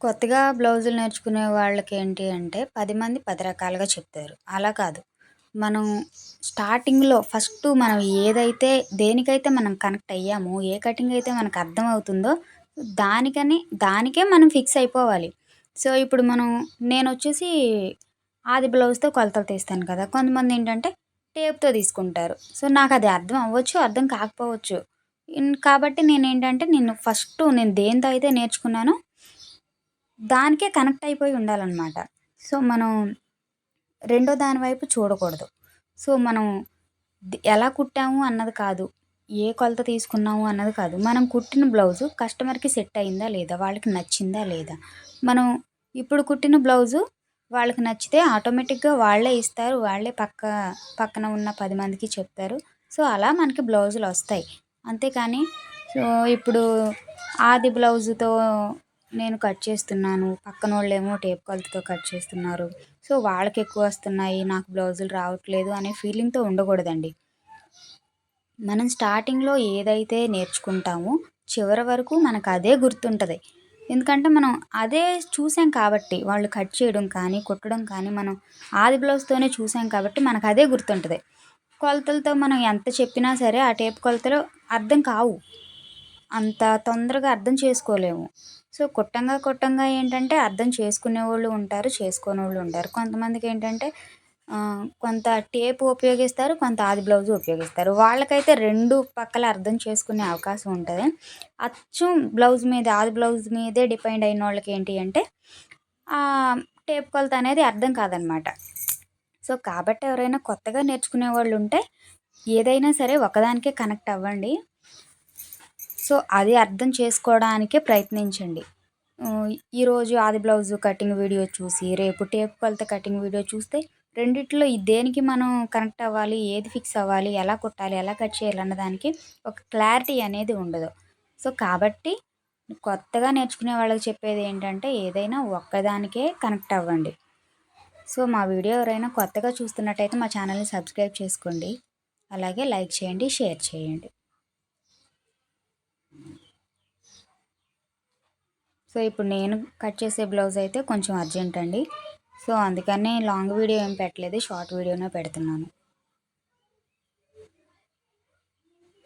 కొత్తగా బ్లౌజులు నేర్చుకునే వాళ్ళకి ఏంటి అంటే పది మంది పది రకాలుగా చెప్తారు. అలా కాదు. మనం స్టార్టింగ్లో ఫస్ట్ మనం ఏదైతే దేనికైతే మనం కనెక్ట్ అయ్యామో ఏ కటింగ్ అయితే మనకు అర్థం అవుతుందో దానికని దానికే మనం ఫిక్స్ అయిపోవాలి. సో ఇప్పుడు మనం నేను వచ్చేసి ఆది బ్లౌజ్తో కొలతలు తీస్తాను కదా. కొంతమంది ఏంటంటే టేప్తో తీసుకుంటారు. సో నాకు అది అర్థం అవ్వచ్చు అర్థం కాకపోవచ్చు. కాబట్టి నేను ఏంటంటే నేను ఫస్ట్ నేను దేంతో అయితే నేర్చుకున్నానో దానికే కనెక్ట్ అయిపోయి ఉండాలన్నమాట. సో మనం రెండో దాని వైపు చూడకూడదు. సో మనం ఎలా కుట్టాము అన్నది కాదు. ఏ కొలత తీసుకున్నాము అన్నది కాదు. మనం కుట్టిన బ్లౌజు కస్టమర్కి సెట్ అయిందా లేదా? వాళ్ళకి నచ్చిందా లేదా? మనం ఇప్పుడు కుట్టిన బ్లౌజు వాళ్ళకి నచ్చితే ఆటోమేటిక్గా వాళ్ళే ఇస్తారు. వాళ్ళే పక్క పక్కన ఉన్న పది మందికి చెప్తారు. సో అలా మనకి బ్లౌజులు వస్తాయి. అంతేకాని సో ఇప్పుడు ఆది బ్లౌజుతో నేను కట్ చేస్తున్నాను. పక్కన వాళ్ళేమో టేప్ కొలతతో కట్ చేస్తున్నారు. సో వాళ్ళకి ఎక్కువ వస్తున్నాయి నాకు బ్లౌజులు రావట్లేదు అనే ఫీలింగ్తో ఉండకూడదండి. మనం స్టార్టింగ్లో ఏదైతే నేర్చుకుంటామో చివరి వరకు మనకు అదే గుర్తుంటుంది. ఎందుకంటే మనం అదే చూసాం కాబట్టి వాళ్ళు కట్ చేయడం కానీ కుట్టడం కానీ మనం ఆది బ్లౌజ్తోనే చూసాం కాబట్టి మనకు అదే గుర్తుంటుంది. కొలతలతో మనం ఎంత చెప్పినా సరే ఆ టేప్ కొలతలు అర్థం కావు. అంత తొందరగా అర్థం చేసుకోలేము. సో కొట్టంగా కొట్టంగా ఏంటంటే అర్థం చేసుకునే వాళ్ళు ఉంటారు చేసుకోని వాళ్ళు ఉంటారు. కొంతమందికి ఏంటంటే కొంత టేప్ ఉపయోగిస్తారు కొంత ఆది బ్లౌజ్ ఉపయోగిస్తారు. వాళ్ళకైతే రెండు పక్కల అర్థం చేసుకునే అవకాశం ఉంటుంది. అచ్చం బ్లౌజ్ మీద ఆది బ్లౌజ్ మీదే డిపెండ్ అయిన వాళ్ళకి ఏంటి అంటే టేప్ కొలత అనేది అర్థం కాదనమాట. సో కాబట్టి ఎవరైనా కొత్తగా నేర్చుకునే వాళ్ళు ఉంటే ఏదైనా సరే ఒకదానికే కనెక్ట్ అవ్వండి. సో అది అర్థం చేసుకోవడానికే ప్రయత్నించండి. ఈరోజు ఆది బ్లౌజ్ కటింగ్ వీడియో చూసి రేపు టేప్ కొలత కటింగ్ వీడియో చూస్తే రెండిట్లో దేనికి మనం కనెక్ట్ అవ్వాలి ఏది ఫిక్స్ అవ్వాలి ఎలా కుట్టాలి ఎలా కట్ చేయాలి అన్నదానికి ఒక క్లారిటీ అనేది ఉండదు. సో కాబట్టి కొత్తగా నేర్చుకునే వాళ్ళకి చెప్పేది ఏంటంటే ఏదైనా ఒక్కదానికే కనెక్ట్ అవ్వండి. సో మా వీడియో ఎవరైనా కొత్తగా చూస్తున్నట్టయితే మా ఛానల్ని సబ్స్క్రైబ్ చేసుకోండి. అలాగే లైక్ చేయండి షేర్ చేయండి. సో ఇప్పుడు నేను కట్ చేసే బ్లౌజ్ అయితే కొంచెం అర్జెంట్ అండి. సో అందుకని లాంగ్ వీడియో ఏం పెట్టలేదు షార్ట్ వీడియోనే పెడుతున్నాను.